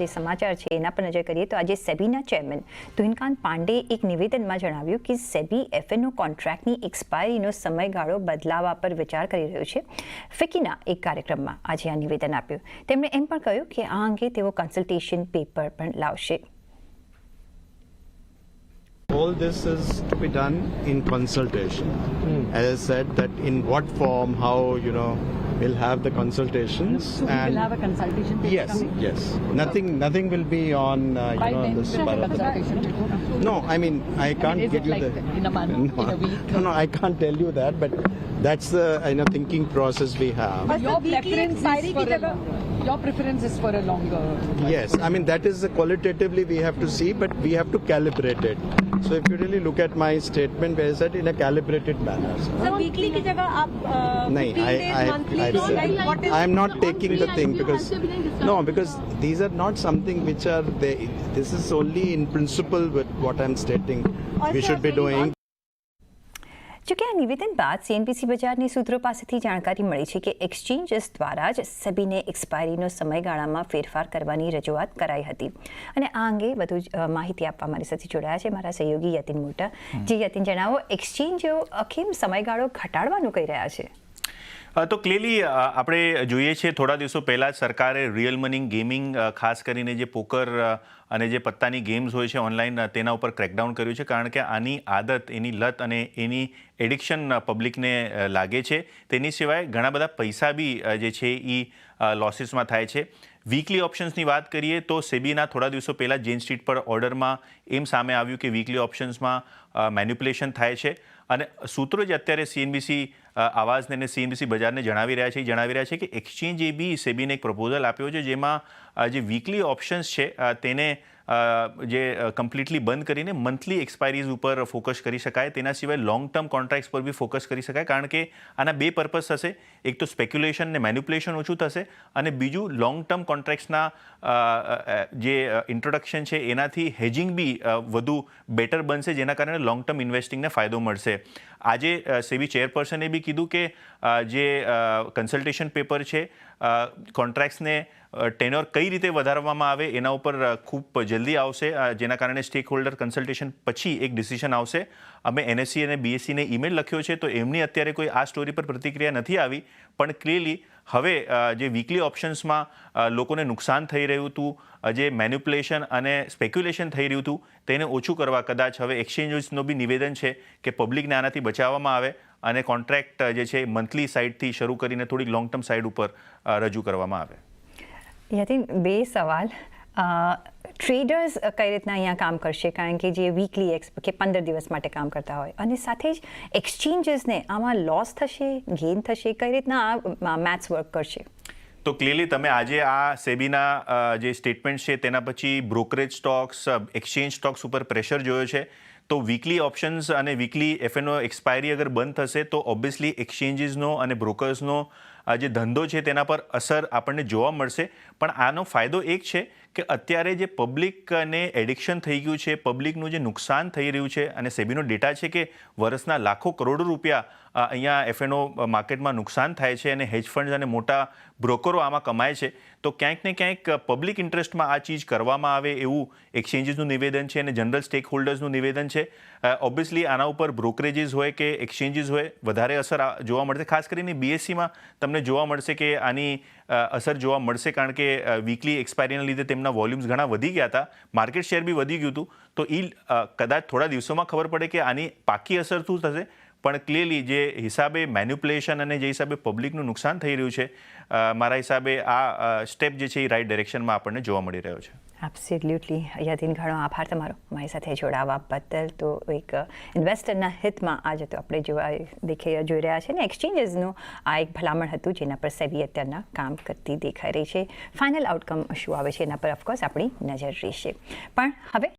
જે સમાચાર છે એના પર નજર કરીએ તો આજે સેબીના ચેરમેન તુહિનકાંત પાંડે એક નિવેદનમાં જણાવ્યું કે સેબી એફએનઓ કોન્ટ્રાક્ટની એક્સપાયરીનો સમયગાળો બદલાવા પર વિચાર કરી રહ્યો છે. ફિકીના એક કાર્યક્રમમાં આજે આ નિવેદન આપ્યું. તેમણે એમ પણ કહ્યું કે આ અંગે તેઓ કન્સલ્ટેશન પેપર પણ લાવશે. All this is to be done in consultation. As I said, that in what form, how, you know, we'll have the consultations. So we and will have a consultation paper yes, coming? yes. Nothing, nothing will be on, uh, you By know, when this. will the Bharat- consultation paper? No, I mean, I can't is give it you like the. in a month, no, in a week? No, no, I can't tell you that, but that's the, you know, thinking process we have. But your preference is for a longer Your preference is for a longer. Yes, I mean that is the qualitatively we have to see, but we have to calibrate it. So if you really look at my statement, where I said in a calibrated manner. So. Sir weekly की जगह आप नहीं, I, I, I, monthly I am not taking the thing because no, because these are not something which are they. This is only in principle with what I'm stating. We should be doing. જોકે આ નિવેદન બાદ સીએનપીસી બજારની સૂત્રો પાસેથી જાણકારી મળી છે કે એક્સચેન્જીસ દ્વારા જ સબીને એક્સપાયરીનો સમયગાળામાં ફેરફાર કરવાની રજૂઆત કરાઈ હતી. અને આ અંગે વધુ માહિતી આપવા મારી સાથે જોડાયા છે મારા સહયોગી યતિન મોટા. જે યતિન જણાવો એક્સચેન્જો અખીમ સમયગાળો ઘટાડવાનું કહી રહ્યા છે? તો ક્લિયરલી આપણે જોઈએ છીએ થોડા દિવસો પહેલાં સરકારે રિયલ મની ગેમિંગ ખાસ કરીને જે પોકર અને જે પત્તાની ગેમ્સ હોય છે ઓનલાઈન તેના ઉપર ક્રેકડાઉન કર્યું છે. કારણ કે આની આદત, એની લત અને એની એડિક્શન પબ્લિકને લાગે છે. તેની સિવાય ઘણા બધા પૈસા બી જે છે એ લોસીસમાં થાય છે. વીકલી ઓપ્શન્સની વાત કરીએ તો સેબીના થોડા દિવસો પહેલાં જેન સ્ટ્રીટ પર ઓર્ડરમાં એમ સામે આવ્યું કે વીકલી ઓપ્શન્સમાં મેન્યુપ્યુલેશન થાય છે. અને સૂત્રો જે અત્યારે સીએનબીસી આવાજને અને સીએનબીસી બજારને જણાવી રહ્યા છે, જણાવી રહ્યા છે કે એક્સચેન્જ એ બી સેબીને એક પ્રપોઝલ આપ્યો છે, જેમાં જે વીકલી ઓપ્શન્સ છે તેને જે કમ્પ્લીટલી બંધ કરીને મંથલી એક્સપાયરીઝ ઉપર ફોકસ કરી શકાય. તેના સિવાય લોંગ ટર્મ કોન્ટ્રાક્ટ્સ પર બી ફોકસ કરી શકાય, કારણ કે આના બે પર્પઝ થશે એક તો સ્પેક્યુલેશન ને મેન્યુપ્યુલેશન ઓછું થશે અને બીજું લોંગ ટર્મ કોન્ટ્રાક્ટ્સના જે ઇન્ટ્રોડક્શન છે, એનાથી હેજિંગ બી વધુ બેટર બનશે, જેના કારણે લોંગ ટર્મ ઇન્વેસ્ટિંગને ફાયદો મળશે. આજે સેબી ચેરપર્સને બી કીધું કે જે કન્સલ્ટેશન પેપર છે કોન્ટ્રાક્ટ્સને ટેનોર કઈ રીતે વધારવામાં આવે એના ઉપર ખૂબ જલ્દી આવશે. જેના કારણે સ્ટેક હોલ્ડર કન્સલ્ટેશન પછી એક ડિસિઝન આવશે. અમે એનએસસી અને બીએસસીને ઈમેલ લખ્યો છે, તો એમની અત્યારે કોઈ આ સ્ટોરી પર પ્રતિક્રિયા નથી આવી. પણ ક્લિયરલી હવે જે વીકલી ઓપ્શન્સમાં લોકોને નુકસાન થઈ રહ્યું હતું જે મેન્યુપ્યુલેશન અને સ્પેક્યુલેશન થઈ રહ્યું હતું, તેને ઓછું કરવા કદાચ હવે એક્સચેન્જીસનો બી નિવેદન છે કે પબ્લિકને આનાથી બચાવવામાં આવે અને કોન્ટ્રાક્ટ જે છે મંથલી સાઇડથી શરૂ કરીને થોડીક લોંગ ટર્મ સાઇડ ઉપર રજૂ કરવામાં આવે. યતિન બે સવાલ ટ્રેડર્સ કઈ રીતના અહીંયા કામ કરશે? કારણ કે જે વીકલી એક્સ કે પંદર દિવસ માટે કામ કરતા હોય. અને સાથે જ એક્સચેન્જીસને આમાં લોસ થશે ગેઇન થશે? કઈ રીતના આ મેથ્સ વર્ક કરશે? તો ક્લિયરલી તમે આજે આ સેબીના જે સ્ટેટમેન્ટ છે, તેના પછી બ્રોકરેજ સ્ટોક્સ એક્સચેન્જ સ્ટોક્સ ઉપર પ્રેશર જોયો છે. તો વીકલી ઓપ્શન્સ અને વીકલી એફએનઓ એક્સપાયરી અગર બંધ થશે, તો ઓબ્વિયસલી એક્સચેન્જીસનો અને બ્રોકર્સનો જે ધંધો છે તેના પર અસર આપણને જોવા મળશે. પણ આનો ફાયદો એક છે કે અત્યારે જે પબ્લિકને એડિક્શન થઈ ગયું છે, પબ્લિકનું જે નુકસાન થઈ રહ્યું છે અને સેબીનો ડેટા છે કે વર્ષના લાખો કરોડો રૂપિયા અહીંયા એફએનઓ માર્કેટમાં નુકસાન થાય છે અને હેજ ફંડ અને મોટા બ્રોકરો આમાં કમાય છે, તો ક્યાંક ને ક્યાંક પબ્લિક ઇન્ટરેસ્ટમાં આ ચીજ કરવામાં આવે એવું એક્સચેન્જીસનું નિવેદન છે અને જનરલ સ્ટેક હોલ્ડર્સનું નિવેદન છે. ઓબ્વિયસલી આના ઉપર બ્રોકરેજીસ હોય કે એક્સચેન્જીસ હોય, વધારે અસર જોવા મળશે ખાસ કરીને બીએસસીમાં તમને જોવા મળશે કે આની અસર જોવા મળશે કારણ કે વીકલી એક્સપાયરીના લીધે તેમના વોલ્યુમ્સ ઘણા વધી ગયા હતા. માર્કેટ શેર બી વધી ગયું હતું. તો એ કદાચ થોડા દિવસોમાં ખબર પડે કે આની પાકી અસર શું થશે. પણ ક્લિયરલી જે હિસાબે મેન્યુપ્યુલેશન અને જે હિસાબે પબ્લિકનું નુકસાન થઈ રહ્યું છે મારા હિસાબે આ સ્ટેપ જે છે એ રાઇટ ડિરેક્શનમાં આપણને જોવા મળી રહ્યો છે. એબ્સોલ્યુટલી યતિન ઘણો આભાર તમારો મારી સાથે જોડાવા બદલ. તો એક ઇન્વેસ્ટરના હિતમાં આજે તો આપણે જોવા, દેખાઈ, જોઈ રહ્યા છે ને એક્સચેન્જીસનું આ એક ભલામણ હતું જેના પર સેબી અત્યારના કામ કરતી દેખાઈ રહી છે. ફાઇનલ આઉટકમ શું આવે છે એના પર ઓફકોર્સ આપણી નજર રહેશે. પણ હવે